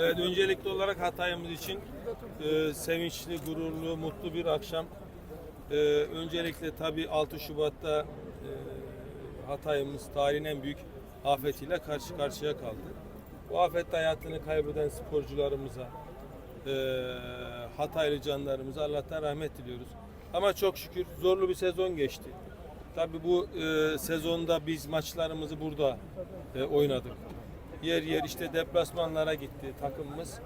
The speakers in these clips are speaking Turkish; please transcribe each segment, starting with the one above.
Evet, öncelikli olarak Hatay'ımız için e, sevinçli, gururlu, mutlu bir akşam. E, öncelikle tabii 6 Şubat'ta e, Hatay'ımız tarihin en büyük afetiyle karşı karşıya kaldı. Bu afette hayatını kaybeden sporcularımıza, e, Hataylı canlarımıza Allah'tan rahmet diliyoruz. Ama çok şükür zorlu bir sezon geçti. Tabii bu e, sezonda biz maçlarımızı burada e, oynadık. Yer yer işte deplasmanlara gitti takımımız.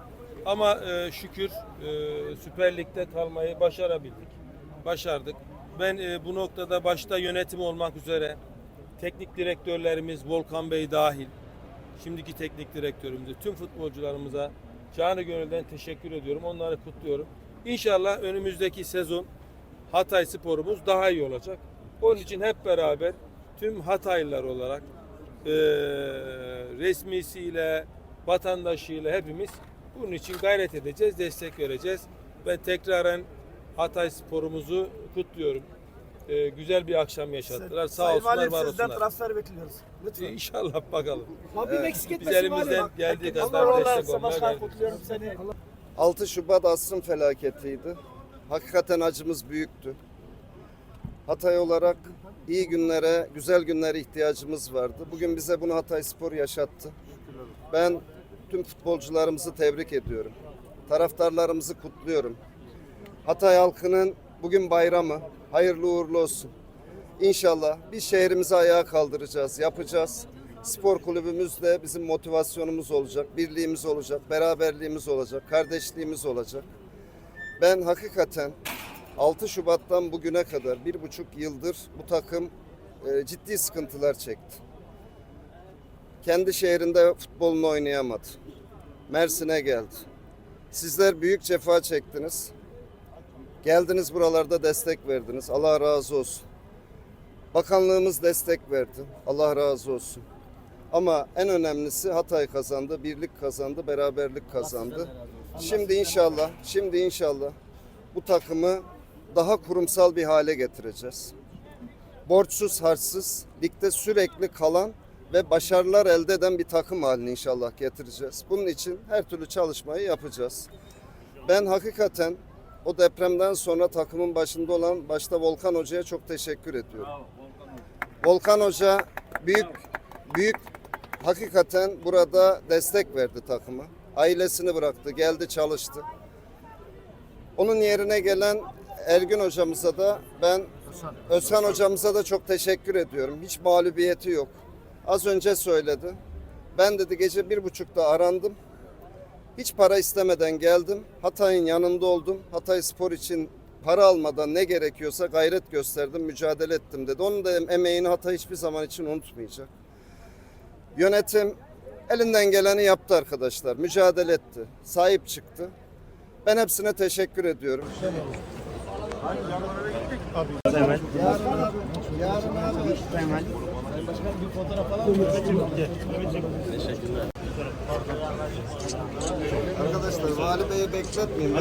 Ama e, şükür e, Süper Lig'de kalmayı başarabildik. Başardık. Ben e, bu noktada başta yönetim olmak üzere teknik direktörlerimiz Volkan Bey dahil, şimdiki teknik direktörümüze, tüm futbolcularımıza canı gönülden teşekkür ediyorum. Onları kutluyorum. İnşallah önümüzdeki sezon Hatay sporumuz daha iyi olacak. Onun için hep beraber tüm Hataylılar olarak eee resmisiyle, vatandaşıyla hepimiz bunun için gayret edeceğiz, destek vereceğiz. Ben tekraren Hatay sporumuzu kutluyorum. Eee, güzel bir akşam yaşattılar. Sağ Sayın olsunlar, Valim, var sizden olsunlar. transfer bekliyoruz. Lütfen. İnşallah bakalım. Rabbim eksik Biz etmesin elimizden Valim. geldiği Allah kadar razı destek olsun. olmaya Başkan gayret kutluyorum seni. 6 Şubat asrın felaketiydi. Hakikaten acımız büyüktü. Hatay olarak iyi günlere, güzel günlere ihtiyacımız vardı. Bugün bize bunu Hatay Spor yaşattı. Ben tüm futbolcularımızı tebrik ediyorum. Taraftarlarımızı kutluyorum. Hatay halkının bugün bayramı. Hayırlı uğurlu olsun. İnşallah biz şehrimizi ayağa kaldıracağız, yapacağız. Spor kulübümüz de bizim motivasyonumuz olacak, birliğimiz olacak, beraberliğimiz olacak, kardeşliğimiz olacak. Ben hakikaten 6 Şubat'tan bugüne kadar bir buçuk yıldır bu takım e, ciddi sıkıntılar çekti. Kendi şehrinde futbolunu oynayamadı. Mersin'e geldi. Sizler büyük cefa çektiniz. Geldiniz buralarda destek verdiniz. Allah razı olsun. Bakanlığımız destek verdi. Allah razı olsun. Ama en önemlisi Hatay kazandı, birlik kazandı, beraberlik kazandı. Şimdi inşallah, şimdi inşallah bu takımı daha kurumsal bir hale getireceğiz. Borçsuz, harçsız, ligde sürekli kalan ve başarılar elde eden bir takım haline inşallah getireceğiz. Bunun için her türlü çalışmayı yapacağız. Ben hakikaten o depremden sonra takımın başında olan başta Volkan Hoca'ya çok teşekkür ediyorum. Volkan Hoca büyük büyük hakikaten burada destek verdi takıma. Ailesini bıraktı, geldi çalıştı. Onun yerine gelen Ergün hocamıza da ben Özkan hocamıza da çok teşekkür ediyorum. Hiç mağlubiyeti yok. Az önce söyledi. Ben dedi gece bir buçukta arandım. Hiç para istemeden geldim. Hatay'ın yanında oldum. Hatay Spor için para almadan ne gerekiyorsa gayret gösterdim, mücadele ettim dedi. Onun da emeğini Hatay hiçbir zaman için unutmayacak. Yönetim elinden geleni yaptı arkadaşlar. Mücadele etti. Sahip çıktı. Ben hepsine teşekkür ediyorum. Arkadaşlar Vali Bey'i bekletmeyin.